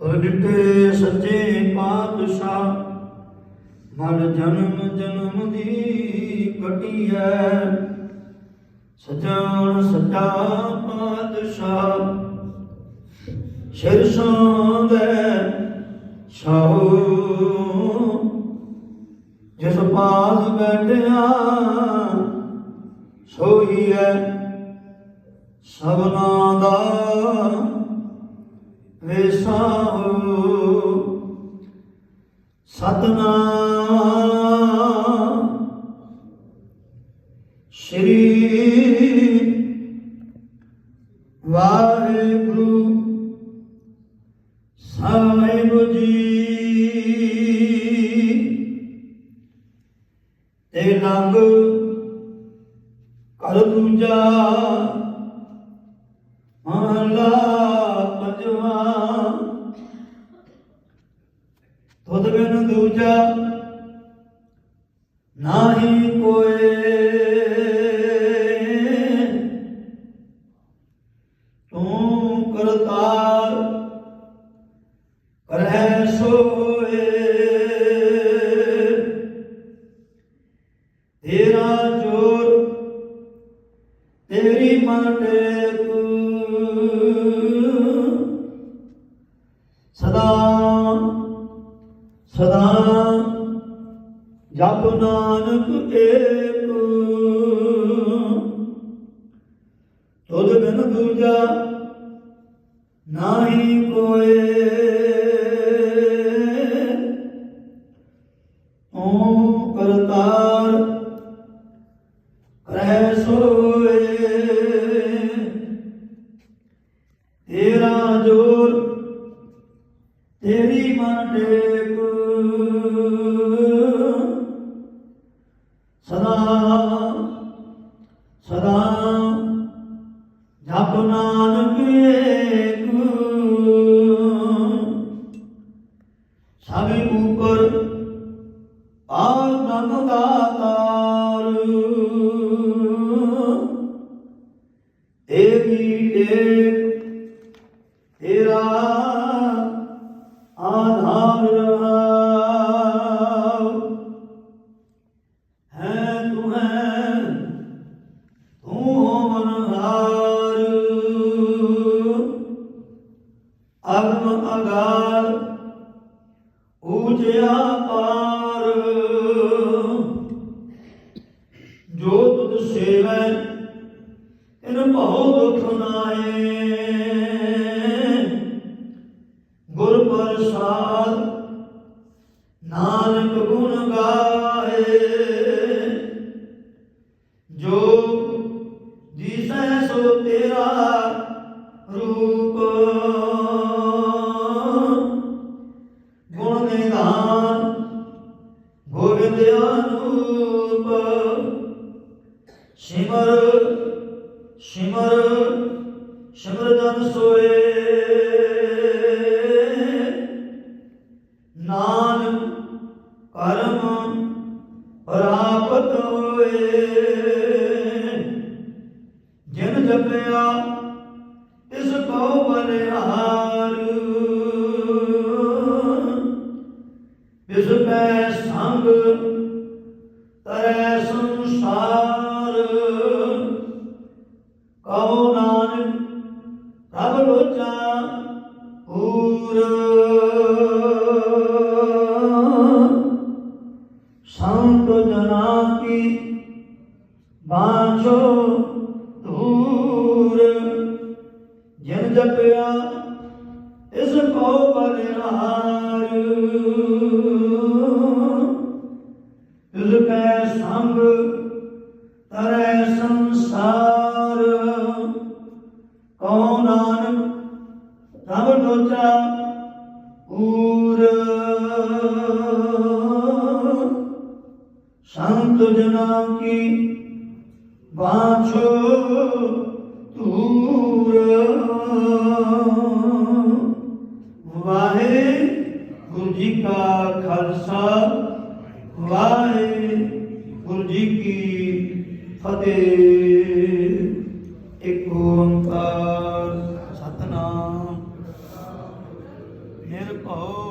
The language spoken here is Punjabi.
ਤੁਰ ਸੱਚੇ ਪਾਤਸ਼ਾਹ ਮਨ ਜਨਮ ਜਨਮ ਦੀ ਕਟੀਐ ਸਜਾਣ ਸੱਚਾ ਪਾਤਸ਼ਾਹ ਸਿਰਸ਼ਾਂ ਦੇ ਛਾਉ ਜਿਸ ਪਾਸ ਬੈਠਿਆ ਸੋਈ ਹੈ ਸਭਨਾ ਦਾ। ਵੇਸਾਹੁ ਸਤਨਾਮ ਸ਼੍ਰੀ ਵਾਹਿਗੁਰੂ ਸਾਹਿਬ ਜੀ। ਤੇ ਨੰਗ ਤੁਧ ਬਿਨ ਸਦਾ ਜਪ ਨਾਨਕ ਏਕ। ਤੁਧ ਬਿਨ ਦੂਜਾ ਨਾਹੀ ਕੋਏ। ਓ ਕਰਤਾਰ ਕਰੈ ਸੋਏ। ਤੇਰਾ ਜੋਰ ਤੇਰੀ ਮਨ ਟੇਕ। ਸਦਾ ਸਦਾ ਜਪ ਨਾਨਕ ਏਕ। ਸਭੇ ਉਪਰ ਆਨੰਦ ਦਾਤਾਰ ਏਕੀ ਏਕ ਅਗਮ ਅਗਾਰ, ਊਜਿਆ ਪਾਰ। ਜੋ ਤੁਧ ਸੇਵੈ ਇਨ ਭਉ ਦੁਖ ਨਾਏ। ਗੁਰ ਪ੍ਰਸਾਦ, ਨਾਨਕ ਗੁਣ ਗਾਏ। ਜੋ ਦਿਸੈ ਸੋ ਤੇਰਾ ਰੂਪ। ਸਿਮਰ ਸਿਮਰ ਸਿਮਰ ਜਨ ਸੋਏ। ਨਾਨਕ ਕਰਮ ਪ੍ਰਾਪਤ ਹੋਏ। ਜਿਨ ਜਪਿਆ ਇਸ ਕੋ ਬਲਿਹਾਰ। ਇਸ ਪੈ ਸੰਸਾਰ। ਕਹੋ ਨਾਨਕ ਪ੍ਰਭ ਲੋਚਾ ਇਸ ਕੈ ਸੰਗ ਤਰੈ ਸੰਸਾਰ। ਕਉ ਨਾਨਕ ਤਬ ਲੋਚਾ ਪੂਰ ਸੰਤ ਜਨਾ ਕੀ ਬਾਛੋ ਤੂਰ ਵਾਹਿਗੁਰੂ ਜੀ ਕਾ ਖਾਲਸਾ। ਵਾਹਿਗੁਰੂ ਜੀ ਕੀ ਫਤਿਹ। ਇੱਕ ਓੰਕਾਰ ਸਤਨਾਮ। ਨਿਰਭਉ